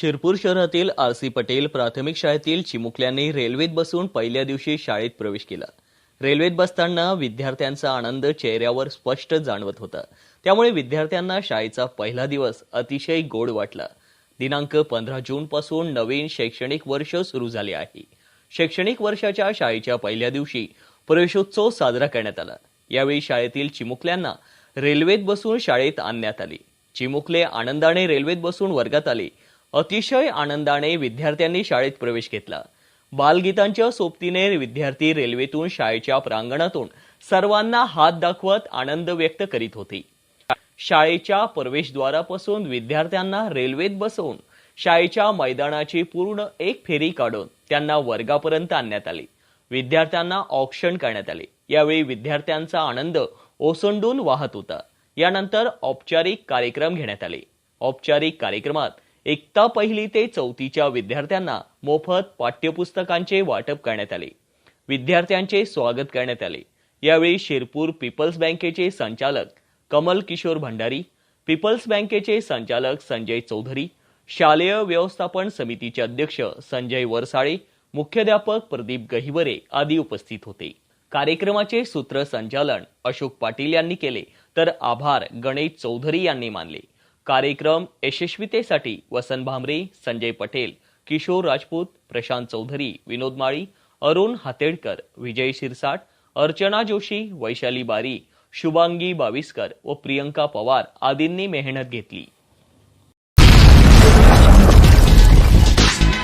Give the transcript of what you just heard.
शिरपूर शहरातील R C Patel प्राथमिक शाळेतील चिमुकल्यांनी रेल्वेत बसून पहिल्या दिवशी शाळेत प्रवेश केला. रेल्वेत बसताना विद्यार्थ्यांचा आनंद चेहऱ्यावर स्पष्ट जाणवत होता. त्यामुळे विद्यार्थ्यांना शाळेचा पहिला दिवस अतिशय गोड वाटला. दिनांक पंधरा जून पासून नवीन शैक्षणिक वर्ष सुरू झाले आहे. शैक्षणिक वर्षाच्या शाळेच्या पहिल्या दिवशी प्रवेशोत्सव साजरा करण्यात आला. यावेळी शाळेतील चिमुकल्यांना रेल्वेत बसून शाळेत आणण्यात आले. चिमुकले आनंदाने रेल्वेत बसून वर्गात आले. अतिशय आनंदाने विद्यार्थ्यांनी शाळेत प्रवेश घेतला. बालगीतांच्या सोबतीने विद्यार्थी रेल्वेतून शाळेच्या प्रांगणातून सर्वांना हात दाखवत आनंद व्यक्त करीत होते. शाळेच्या प्रवेशद्वारापासून विद्यार्थ्यांना रेल्वेत बसवून शाळेच्या मैदानाची पूर्ण एक फेरी काढून त्यांना वर्गापर्यंत आणण्यात आली. विद्यार्थ्यांना ऑक्शन करण्यात आले. यावेळी विद्यार्थ्यांचा आनंद ओसंडून वाहत होता. यानंतर औपचारिक कार्यक्रम घेण्यात आले. औपचारिक कार्यक्रमात एकता पहिली ते चौथीच्या विद्यार्थ्यांना मोफत पाठ्यपुस्तकांचे वाटप करण्यात आले. विद्यार्थ्यांचे स्वागत करण्यात आले. यावेळी शिरपूर पीपल्स बँकेचे संचालक कमल किशोर भंडारी पीपल्स बँकेचे संचालक संजय चौधरी शालेय व्यवस्थापन समितीचे अध्यक्ष संजय वरसाळे मुख्याध्यापक प्रदीप गहिवरे आदी उपस्थित होते. कार्यक्रमाचे सूत्रसंचालन अशोक पाटील यांनी केले. तर आभार गणेश चौधरी यांनी मानले. कार्यक्रम यशस्वीतेसाठी वसंत भामरे संजय पटेल किशोर राजपूत प्रशांत चौधरी विनोद माळी अरुण हातेडकर विजय शिरसाट अर्चना जोशी वैशाली बारी शुभांगी बाविस्कर व प्रियंका पवार आदींनी मेहनत घेतली.